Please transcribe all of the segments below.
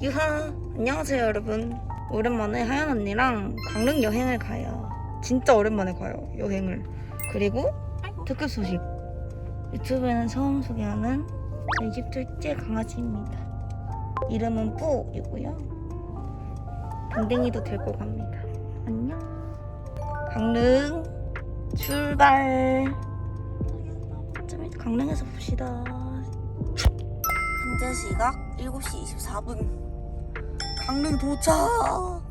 유하 안녕하세요 여러분. 오랜만에 하연 언니랑 강릉 여행을 가요. 진짜 오랜만에 가요 여행을. 그리고 특급 소식. 유튜브에는 처음 소개하는 저희 집 둘째 강아지입니다. 이름은 뿌이고요. 댕댕이도 데리고 갑니다. 안녕. 강릉 출발. 좀 강릉에서 봅시다. 현재 시각 7시 24분 강릉 도착!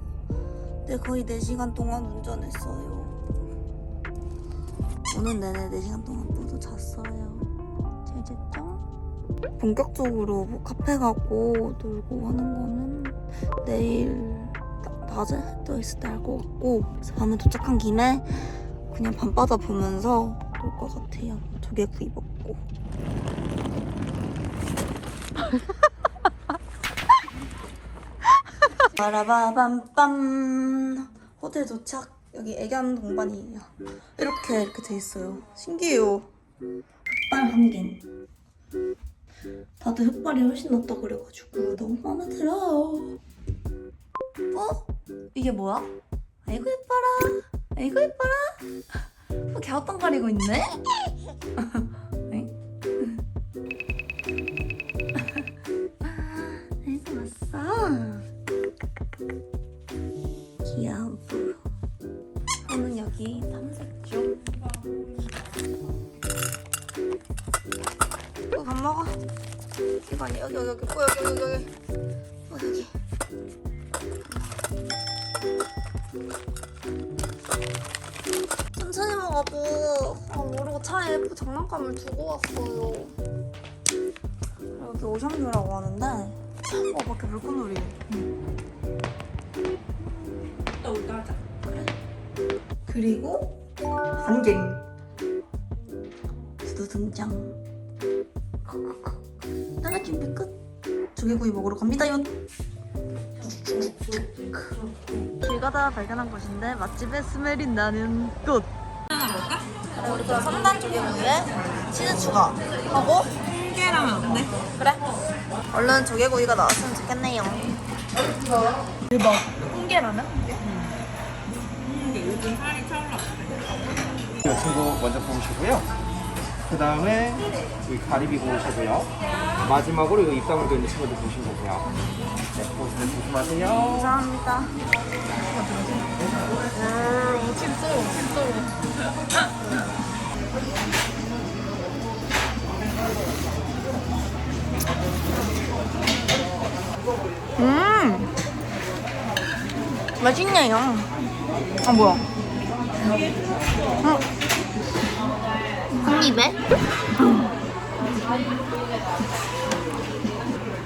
네, 거의 4시간 동안 운전했어요. 오늘 내내 4시간 동안 모두 잤어요. 잘 잤죠? 본격적으로 뭐 카페 가고 놀고 하는 거는 내일 나- 낮에 떠 있을 때할것 같고 밤에 도착한 김에 그냥 밤바다 보면서 놀 것 같아요. 조개구이 먹고. 빠라바밤빰 호텔 도착. 여기 애견 동반이에요. 이렇게 이렇게 돼 있어요. 신기해요. 흑발 한개 다들 흑발이 훨씬 낫다 그래가지고 너무 마음에 들어요. 어? 이게 뭐야? 아이고 예뻐라. 아이고 예뻐라. 어, 갸우뚱 거리고 있네 네? 이거 아니야. 여기, 여기, 여기. 어, 여기, 여기, 여기. 어, 여기. 천천히 먹어보. 아, 모르고 차에 장난감을 두고 왔어요. 여기 오션뷰라고 하는데, 어, 밖에 물고놀이. 또 올까 하자. 그리고 안갱 끝 조개구이 먹으러 갑니다요 길 가다 발견한 곳인데 맛집의 스멜이 나는 곳 하나 먹을까? 우리 그럼 3단 조개구이에 치즈 추가하고 홍게라면 어때? 그래 얼른 조개구이가 나왔으면 좋겠네요 대박. 홍게라면? 홍게 요즘 살이. 이 친구 먼저 구우시고요. 그 다음에 이 가리비 구우시고요. 마지막으로 이 입다물고 있는 친구들 구우시면 되세요. 네, 구우시면 조심하세요. 감사합니다 오, 칩소, 칩소. 음 맛있네요 아 뭐야 어. 한 입에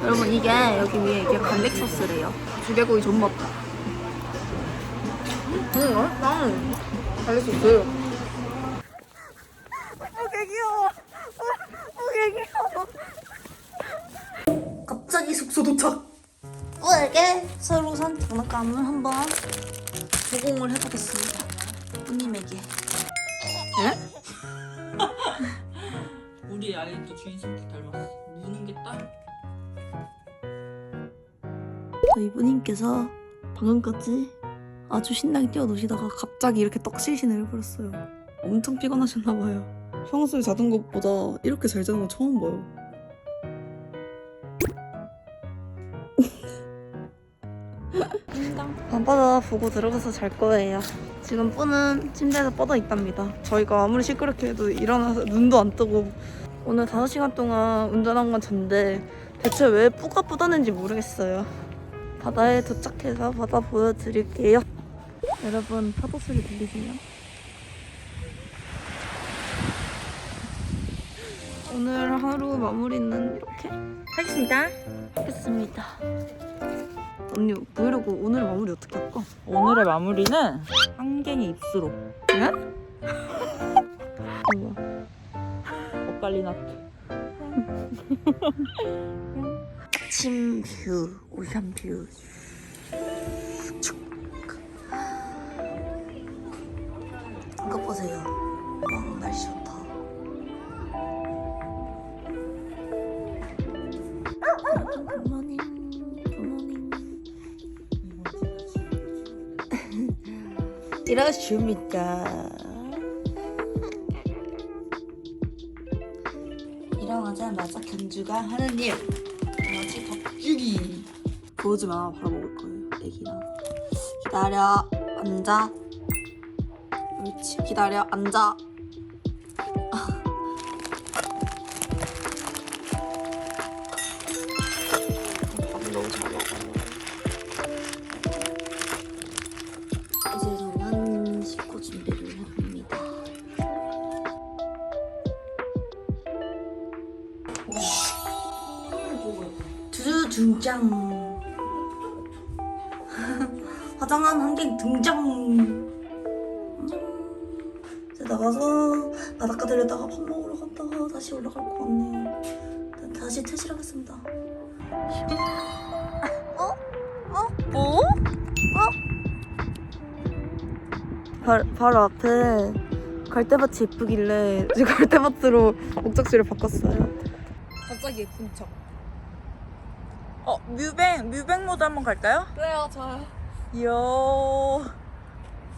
여러분 이게 여기 위에 이게 갈릭 소스래요. 조개구이 존맛. 음 맛있다 갈릭 소스 어개 귀여워. 어개 귀여워. 갑자기 숙소 도착. 뿌에게 새로 산 장난감을 한번 보공을 해보겠습니다. 뿌님에게. 우리 아이도 주인한테 닮았어. 무는 게 딸. 저희 뿌님께서 방금까지 아주 신나게 뛰어노시다가 갑자기 이렇게 떡실신을 해버렸어요. 엄청 피곤하셨나봐요. 평소에 자던 것보다 이렇게 잘 자는 건 처음 봐요. 밤바다 보고 들어가서 잘 거예요. 지금 뿌는 침대에서 뻗어 있답니다. 저희가 아무리 시끄럽게 해도 일어나서 눈도 안 뜨고 오늘 5시간 동안 운전한 건 전데 대체 왜 뿌가 뿌다는지 모르겠어요. 바다에 도착해서 바다 보여드릴게요. 여러분 파도 소리 들리세요? 오늘 하루 마무리는 이렇게 하겠습니다. 하겠습니다. 언니 브이로그 오늘 마무리 어떻게 할까? 오늘의 마무리는 한갱이 입수로. 네? 헷갈리나? 아침 뷰, 오션 뷰. 이거 보세요. 와, 날씨 좋다. 이러십니까? 일어나자마자 견주가 하는 일. 마치 덕주기. 보지 마 바로 먹을 거예요. 애기랑 기다려. 앉아. 옳지. 기다려. 앉아 등장 화장한 한객 등장 이제 나가서 바닷가 들렸다가 밥 먹으러 갔다가 다시 올라갈 것 같네요 일단 다시 퇴실하 겠습니다 어? 어? 뭐? 어? 바, 바로 앞에 갈대밭이 예쁘길래 이제 갈대밭으로 목적지를 바꿨어요 갑자기 예쁜 척. 어, 뮤뱅, 뮤뱅 모드 한번 갈까요? 그래요 저요 이야.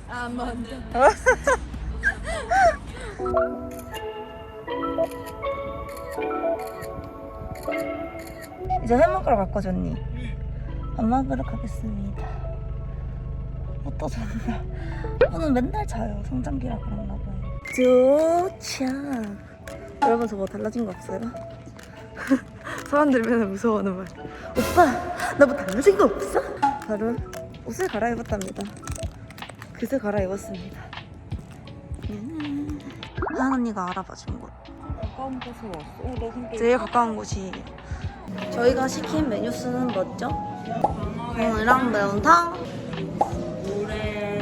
아 먼저 이제 회 먹으러 갈 거죠 언니? 밥 먹으러 가겠습니다 어떠 잤나? 오늘 맨날 자요 성장기라 그런가 봐요 좋죠 여러분 저뭐 달라진 거 없어요? 사람들이 맨날 무서워하는 말 오빠 나 뭐 달라진 거 없어? 바로 옷을 갈아입었답니다 그새 갈아입었습니다 음. 하은 언니가 알아봐 준 곳 가까운 곳으로 왔어. 어, 너 근데 제일 가까운 곳이 저희가 시킨 메뉴 수는 뭐죠? 콩이랑 매운탕,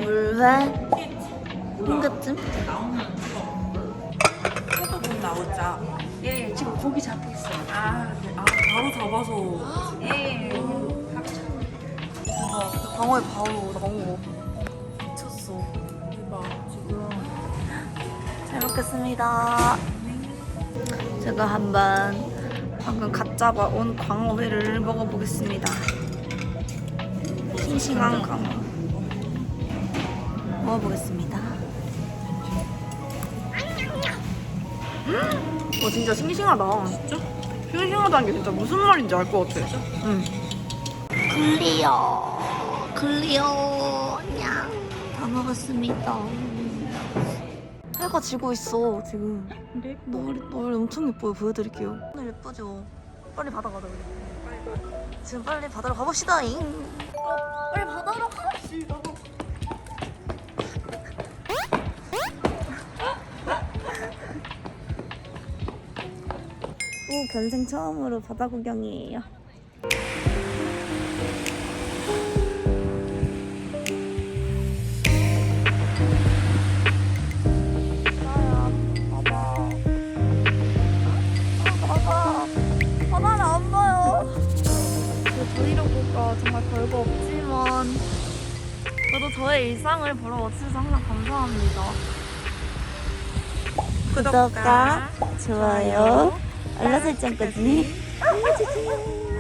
물회, 홍게찜? 해도 못 나오자. 예, 지금 고기 잡고 있어요. 아, 네. 아, 바로 잡아서. 예. 방어에 바로 나온 거 미쳤어. 대박, 지금. 잘 먹겠습니다. 제가 한번 방금 갓 잡아온 광어회를 먹어보겠습니다. 싱싱한 광어. 먹어보겠습니다. 와 진짜 싱싱하다. 진짜? 싱싱하다는 게 진짜 무슨 말인지 알 것 같아. 응. 클리어, 클리어, 냥. 다 먹었습니다. 해가 지고 있어 지금. 근데 머리 머리 엄청 예뻐요. 보여드릴게요. 오늘 예쁘죠? 빨리 바다 가자 우리. 지금 빨리 바다로 가봅시다. 잉. 빨리 바다로 갑시다. 오 변생 처음으로 바다 구경이에요. 정말 별거 없지만 저도 저의 일상을 보러 와주셔서 항상 감사합니다. 구독과 좋아요, 알람 설정까지 알려주세요.